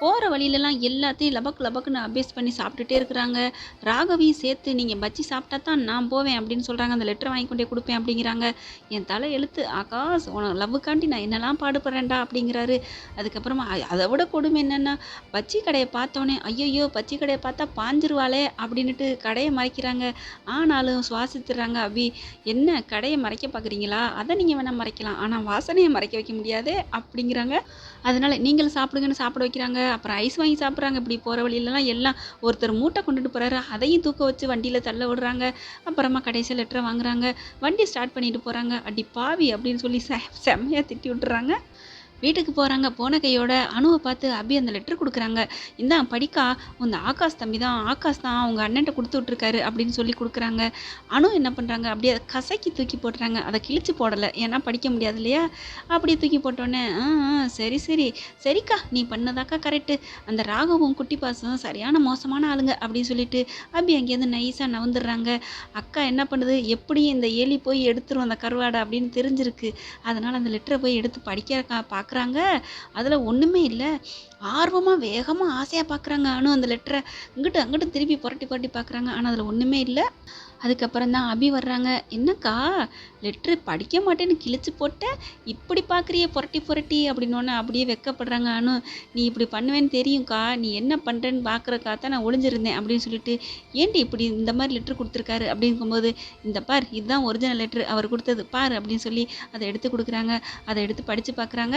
போகிற வழியிலலாம் எல்லாத்தையும் லபக் லபக்குன்னு அபேஸ் பண்ணி சாப்பிட்டுட்டே இருக்கிறாங்க. ராகவியும் சேர்த்து நீங்கள் பஜ்ஜி சாப்பிட்டா தான் நான் போவேன் அப்படின்னு சொல்கிறாங்க அந்த லெட்டர் வாங்கி கொண்டே கொடுப்பேன் அப்படிங்கிறாங்க. என் தலை எழுத்து ஆகாஷ் உனக்கு லவ்வுக்காண்டி நான் என்னெல்லாம் பாடுபடுறேன்டா அப்படிங்கிறாரு. அதுக்கப்புறமா அதை விட கொடுமை என்னென்னா பஜ்ஜி கடையை பார்த்தோன்னே ஐயையோ பஜ்ஜி கடையை பார்த்தா பாஞ்சிருவாளே அப்படின்னுட்டு கடையை மறைக்கிறாங்க. ஆனாலும் சுவாசித்துறாங்க அபி என்ன கடையை மறைக்க பார்க்குறீங்களா? அதை நீங்கள் வேணால் மறைக்கலாம். ஆனால் வாசனையை மறைக்க வைக்க முடியாதே அப்படிங்கிறாங்க. அதனால் நீங்களும் சாப்பிடுங்கன்னு சாப்பிட வைக்கிறாங்க. அப்புறம் ஐஸ் வாங்கி சாப்பிட்றாங்க. இப்படி போகிற வழியிலலாம் எல்லாம் ஒருத்தர் மூட்டை கொண்டுட்டு போகிறாரு அதையும் தூக்க வச்சு வண்டியில் தள்ள விடுறாங்க. அப்புறமா கடைசியில் லெட்டரை வாங்குறாங்க. வண்டி ஸ்டார்ட் பண்ணிட்டு போகிறாங்க அடி பாவி அப்படின்னு சொல்லி செ செம்மையாக திட்டி விட்டுறாங்க. வீட்டுக்கு போகிறாங்க போன கையோட அணுவை பார்த்து அபி அந்த லெட்டர் கொடுக்குறாங்க. இந்தான் படிக்கா உந்த ஆகாஷ் தம்பி தான் ஆகாஷ் தான் அவங்க அண்ணன்ட்ட கொடுத்து விட்ருக்காரு அப்படின்னு சொல்லி கொடுக்குறாங்க. அணு என்ன பண்ணுறாங்க அப்படியே அதை கசக்கி தூக்கி போட்டுறாங்க. அதை கிழிச்சு போடலை. ஏன்னா படிக்க முடியாது இல்லையா? அப்படியே தூக்கி போட்டோன்னே ஆ ஆ, சரி சரி. சரிக்கா நீ பண்ணதாக்கா கரெக்டு அந்த ராகவும் குட்டி பாசம் சரியான மோசமான ஆளுங்க அப்படின்னு சொல்லிட்டு அபி அங்கேருந்து நைஸாக நவுந்துடுறாங்க. அக்கா என்ன பண்ணுது? எப்படியும் இந்த எலி போய் எடுத்துரும் அந்த கருவாடை அப்படின்னு தெரிஞ்சிருக்கு. அதனால் அந்த லெட்டரை போய் எடுத்து படிக்க பார்க்குறாங்க அதில் ஒன்றுமே இல்லை. ஆர்வமாக வேகமாக ஆசையாக பார்க்குறாங்க அனு அந்த லெட்டரை இங்கிட்டு அங்கிட்டு திருப்பி புரட்டி புரட்டி பார்க்குறாங்க ஆனால் அதில் ஒன்றுமே இல்லை. அதுக்கப்புறம் தான் அபி வர்றாங்க. என்னக்கா லெட்ரு படிக்க மாட்டேன்னு கிழிச்சு போட்ட? இப்படி பார்க்குறிய புரட்டி புரட்டி அப்படின்னோடனே அப்படியே வெக்கப்படுறாங்க அனு. நீ இப்படி பண்ணுவேன்னு தெரியும்க்கா. நீ என்ன பண்ணுறேன்னு பார்க்குறக்கா தான் நான் ஒளிஞ்சிருந்தேன் அப்படின்னு சொல்லிட்டு ஏன்டி இப்படி இந்த மாதிரி லெட்ரு கொடுத்துருக்காரு? அப்படிங்கும்போது இந்த பார் இதுதான் ஒரிஜினல் லெட்ரு அவர் கொடுத்தது. பார் அப்படின்னு சொல்லி அதை எடுத்து கொடுக்குறாங்க. அதை எடுத்து படித்து பார்க்குறாங்க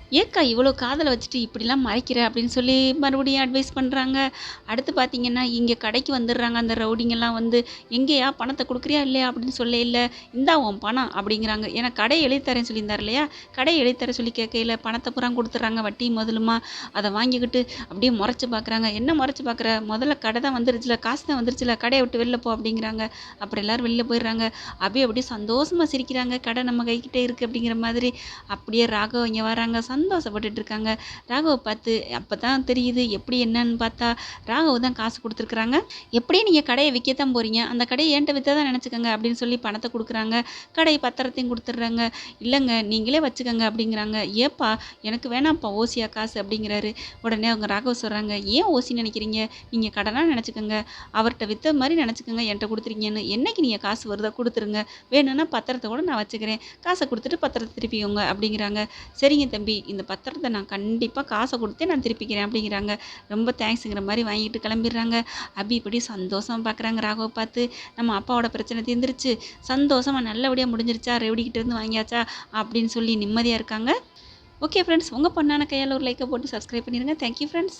ஏக்கா இவ்வளோ காதலை வச்சுட்டு இப்படிலாம் மறைக்கிற அப்படின்னு சொல்லி மறுபடியும் அட்வைஸ் பண்ணுறாங்க அடுத்து பார்த்தீங்கன்னா இங்கே கடைக்கு வந்துடுறாங்க. அந்த ரவுடிங்கெல்லாம் வந்து எங்கேயா பணத்தை கொடுக்குறியா இல்லையா? அப்படின்னு சொல்ல இல்லை இந்தா உன் பணம் அப்படிங்கிறாங்க. ஏன்னா கடை எழுதித்தரேன் சொல்லியிருந்தார் இல்லையா? கடை எழுதித்தர சொல்லி கேட்கையில் பணத்தை பூரா கொடுத்துட்றாங்க வட்டி முதலுமா அதை வாங்கிக்கிட்டு அப்படியே முறைச்சி பார்க்குறாங்க என்ன முறைச்சி பார்க்குற முதல்ல கடை தான் வந்துருச்சுல காசு தான் வந்துருச்சுல கடையை விட்டு வெளில போ அப்படிங்கிறாங்க. அப்புறம் எல்லாரும் வெளில போயிடுறாங்க. அப்படியே அப்படியே சந்தோஷமாக சிரிக்கிறாங்க. கடை நம்ம கைக்கிட்டே இருக்குது அப்படிங்கிற மாதிரி அப்படியே ராகவ இங்கே வராங்க. சந்தோஷப்பட்டுட்டு இருக்காங்க ராகவை பார்த்து அப்போ தான் தெரியுது எப்படி என்னன்னு பார்த்தா ராகவ் தான் காசு கொடுத்துருக்குறாங்க. எப்படியும் நீங்கள் கடையை விற்க தான் போகிறீங்க அந்த கடையை ஏன்ட்ட விற்ற தான் நினச்சிக்கோங்க அப்படின்னு சொல்லி பணத்தை கொடுக்குறாங்க. கடை பத்திரத்தையும் கொடுத்துட்றாங்க. இல்லைங்க நீங்களே வச்சுக்கோங்க அப்படிங்கிறாங்க. ஏப்பா எனக்கு வேணாம்ப்பா ஓசியா காசு அப்படிங்கிறாரு. உடனே அவங்க ராகவ் சொல்கிறாங்க ஏன் ஓசி நினைக்கிறீங்க? நீங்கள் கடனாக நினச்சிக்கோங்க. அவர்கிட்ட விற்ற மாதிரி நினச்சிக்கோங்க என்கிட்ட கொடுத்துருங்கன்னு என்னைக்கு நீங்கள் காசு வருதோ கொடுத்துருங்க. வேணும்னா பத்திரத்தை கூட நான் வச்சுக்கிறேன். காசை கொடுத்துட்டு பத்திரத்தை திருப்பிக்கோங்க அப்படிங்கிறாங்க. சரிங்க தம்பி இந்த பத்திரத்தை நான் கண்டிப்பாக காசை கொடுத்தே நான் திருப்பிக்கிறேன் அப்படிங்கிறாங்க. ரொம்ப தேங்க்ஸுங்கிற மாதிரி வாங்கிட்டு கிளம்பிடுறாங்க. அபி இப்படி சந்தோஷமாக பார்க்குறாங்க ராகவ பார்த்து. நம்ம அப்பாவோட பிரச்சனை தீர்ந்துருச்சு. சந்தோஷமாக நல்லபடியாக முடிஞ்சிருச்சா? ரெவடிக்கிட்ட இருந்து வாங்கியாச்சா? அப்படின்னு சொல்லி நிம்மதியாக இருக்காங்க. ஓகே ஃப்ரெண்ட்ஸ் உங்கள் பொண்ணான கையால் ஒரு லைக்கை போட்டு சப்ஸ்கிரைப் பண்ணிடுங்க தேங்க்யூ ஃப்ரெண்ட்ஸ்